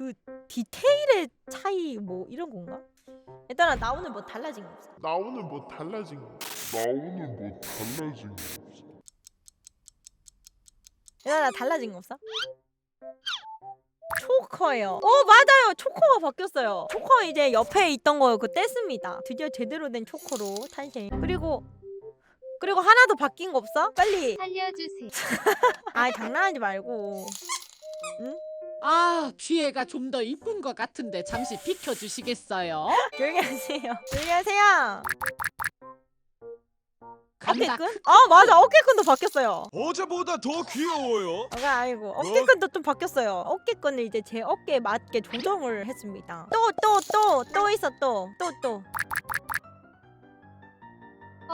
그 디테일의 차이 뭐 이런 건가? 일단 나 오늘 뭐 달라진 거 없어. 나 오늘 뭐 달라진 거 없어. 나 오늘 뭐 달라진 거 없어. 일단 나 달라진 거 없어? 초커요. 어 맞아요. 초커가 바뀌었어요. 초커 이제 옆에 있던 거그 뗐습니다. 드디어 제대로 된 초커로 탄생. 그리고 그리고 하나 더 바뀐 거 없어? 빨리. 살려주세요. 아 장난하지 말고. 아 뒤에가 좀 더 이쁜 것 같은데 잠시 비켜주시겠어요? 조용히 하세요. 조용히 하세요. 간다. 어깨끈? 아 맞아 어깨끈도 바뀌었어요. 어제보다 더 귀여워요. 어가 아니고 어깨끈도 좀 바뀌었어요. 어깨끈을 이제 제 어깨에 맞게 조정을 했습니다. 또 또 또 또 있어 또 또 또.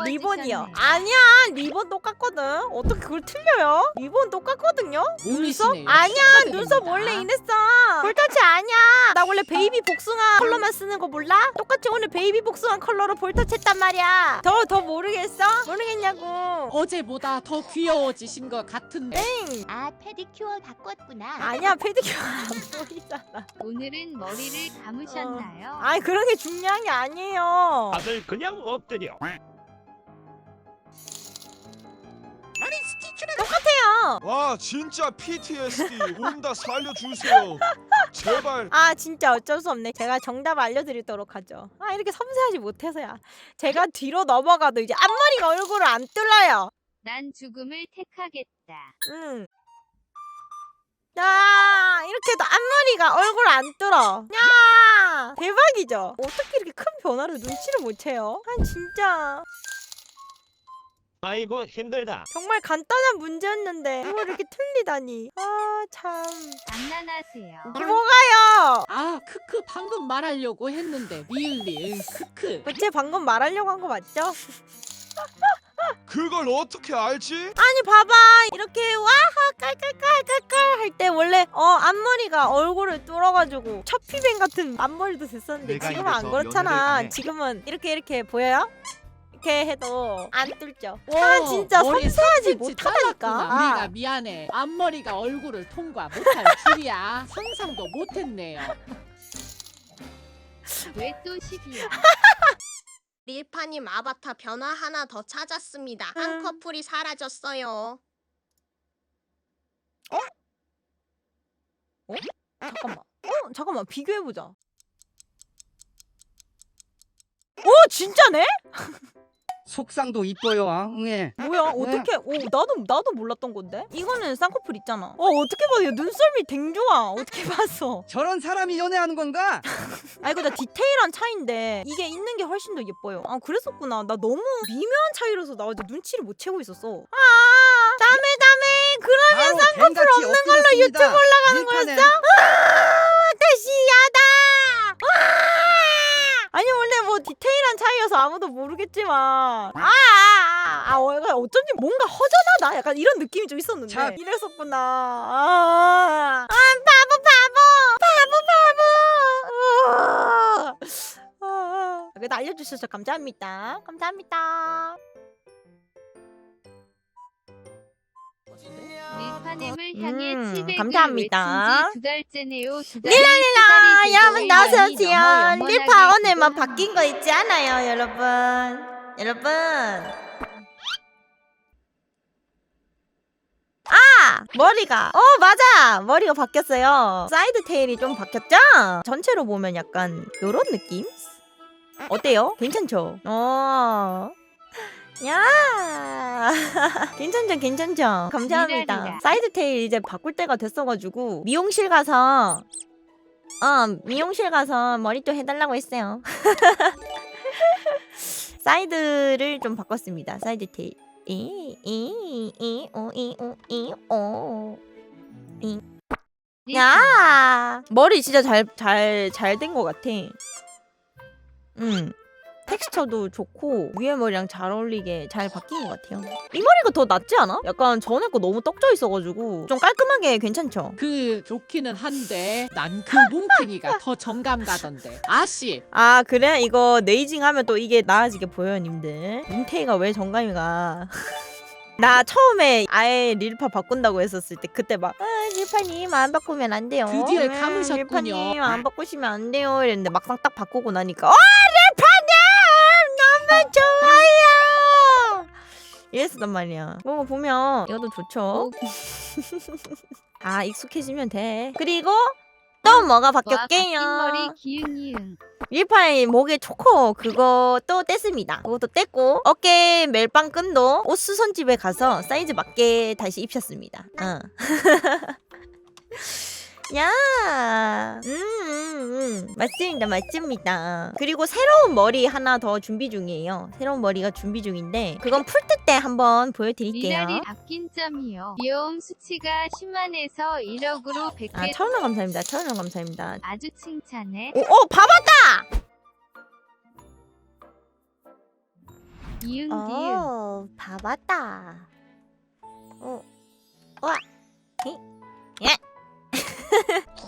리본이요. 아니야 리본 똑같거든. 어떻게 그걸 틀려요? 리본 똑같거든요. 눈썹? 몸이시네요. 아니야 축하드립니다. 눈썹 원래 이랬어. 볼터치 아니야. 나 원래 베이비 복숭아 컬러만 쓰는 거 몰라? 똑같이 오늘 베이비 복숭아 컬러로 볼터치 했단 말이야. 더 더 모르겠어? 모르겠냐고. 어제보다 더 귀여워지신 것 같은데 땡. 아 페디큐어 바꿨구나. 아니야 페디큐어 안 보이잖아. 오늘은 머리를 감으셨나요? 아니 그런 게 중요한 게 아니에요. 다들 그냥 엎드려. 똑같아요. 와 진짜 PTSD 온다 살려주세요. 제발. 아 진짜 어쩔 수 없네. 제가 정답 알려드리도록 하죠. 아 이렇게 섬세하지 못해서야. 제가 뒤로 넘어가도 이제 앞머리가 얼굴을 안 뚫어요. 난 죽음을 택하겠다. 응. 야 이렇게 해도 앞머리가 얼굴 안 뚫어. 야 대박이죠. 어떻게 이렇게 큰 변화를 눈치를 못 채요? 아 진짜 아이고 힘들다. 정말 간단한 문제였는데 이걸 이렇게 틀리다니. 아 참. 장난하세요. 뭐가요? 아 크크 방금 말하려고 했는데 리을리은 크크 그치 방금 말하려고 한 거 맞죠? 그걸 어떻게 알지? 아니 봐봐 이렇게 와하 깔깔깔깔깔 할 때 원래 어 앞머리가 얼굴을 뚫어가지고 첫피뱅 같은 앞머리도 됐었는데 내가 지금은 안 이래서 그렇잖아 해. 지금은 이렇게 이렇게 보여요? 이렇게 해도 안 뚫죠 와, 아 진짜 머리 섬세하지 3cm 못하다니까 잘랐구나. 우리가 아, 미안해 앞머리가 얼굴을 통과 못할 줄이야 상상도 못했네요 왜 또 12야? 릴파님 아바타 변화 하나 더 찾았습니다. 음. 한 커플이 사라졌어요. 잠깐만 어 잠깐만 비교해 보자 오 진짜네? 속상도 이뻐요. 아, 응애. 뭐야 어떻게 오 나도 나도 몰랐던 건데 이거는 쌍꺼풀 있잖아 어 어떻게 봐요 눈썰미 댕 좋아 어떻게 봤어 저런 사람이 연애하는 건가? 아 이거 다 디테일한 차이인데 이게 있는 게 훨씬 더 예뻐요. 아 그랬었구나. 나 너무 미묘한 차이라서 나 어제 눈치를 못 채고 있었어. 아 다음에 다음에 그러면 쌍꺼풀 없는 걸로 유튜브 올라가는 거였어? 아 다시 야다. 아! 아니 원래 뭐 차이여서 아무도 모르겠지만. 아, 아, 아, 아 어, 약간 어쩐지 뭔가 허전하다? 약간 이런 느낌이 좀 있었는데. 자. 이랬었구나. 아, 아 바보 바보! 바보 바보! 아, 그래도 알려주셔서 감사합니다. 감사합니다 밀파nem을 향해 음, 700을 감사합니다. 지두 달째네요. 두 릴라 달이 릴라 두 여러분 나오세요 지연. 릴파 오늘만. 바뀐 거 있지 않아요 여러분? 여러분. 아 머리가. 어 맞아. 머리가 바뀌었어요. 사이드 테일이 좀 바뀌었죠? 전체로 보면 약간 요런 느낌? 어때요? 괜찮죠? 어. 야, 괜찮죠, 괜찮죠. 감사합니다. 사이드 테일 이제 바꿀 때가 됐어가지고 미용실 가서 어 미용실 가서 머리 또 해달라고 했어요. 사이드를 좀 바꿨습니다. 사이드 테일. 이이이오이오이오 야 머리 진짜 잘 잘 잘 된 것 같아. 음 텍스처도 좋고 위에 머리랑 잘 어울리게 잘 바뀐 것 같아요. 이 머리가 더 낫지 않아? 약간 전에 거 너무 떡져 있어가지고 좀 깔끔하게 괜찮죠? 그 좋기는 한데 난 그 뭉탱이가 더 정감 가던데 아씨 아 그래? 이거 네이징 하면 또 이게 나아지게 보여요 님들 뭉테이가 왜 정감이가 나 처음에 아예 릴파 바꾼다고 했었을 때 그때 막 아, 릴파님 안 바꾸면 안 돼요. 드디어 음, 감으셨군요. 릴파님 안 바꾸시면 안 돼요. 이랬는데 막상 딱 바꾸고 나니까 아 이랬었단 말이야. 그거 보면 이것도 좋죠. 아 익숙해지면 돼. 그리고 또 뭐가 와 바뀌었게요? 머리 기응이응. 릴파의 목에 초코 그거 또 뗐습니다. 그것도 뗐고 어깨 멜빵 끈도 옷 수선집에 가서 사이즈 맞게 다시 입혔습니다. 어. 야, 음, 음, 음, 맞습니다, 맞습니다. 그리고 새로운 머리 하나 더 준비 중이에요. 새로운 머리가 준비 중인데 그건 풀트 때 한번 보여드릴게요. 미나리 아낀 점이요. 귀여움 수치가 10만에서 1억으로 100배 아, 천원 감사합니다. 천원 감사합니다. 아주 칭찬해. 오, 오, 봐봤다. 이응 기응. 어, 봐봤다. 어, 와,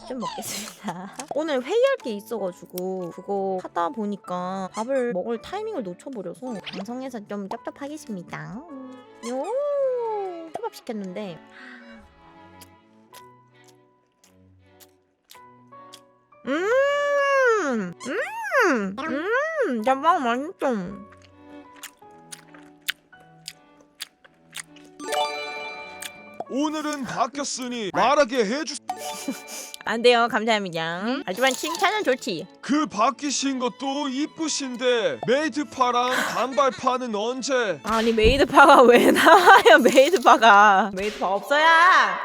좀 먹겠습니다. 오늘 회의할 게 있어가지고 그거 하다 보니까 밥을 먹을 타이밍을 놓쳐버려서 방송에서 좀 쩝쩝하겠습니다. 요, 초밥 시켰는데. 음, 음, 음, 대박 맛있어. 오늘은 바뀌었으니 말하게 해주. 안 돼요. 감사합니다. 하지만 칭찬은 좋지. 그 바뀌신 것도 이쁘신데 메이드파랑 단발파는 언제? 아니 메이드파가 왜 나와요? 메이드파가 메이드파 없어야.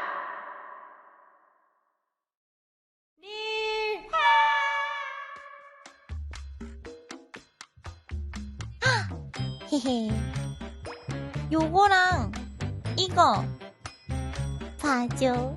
헤헤. 요거랑 이거 봐줘.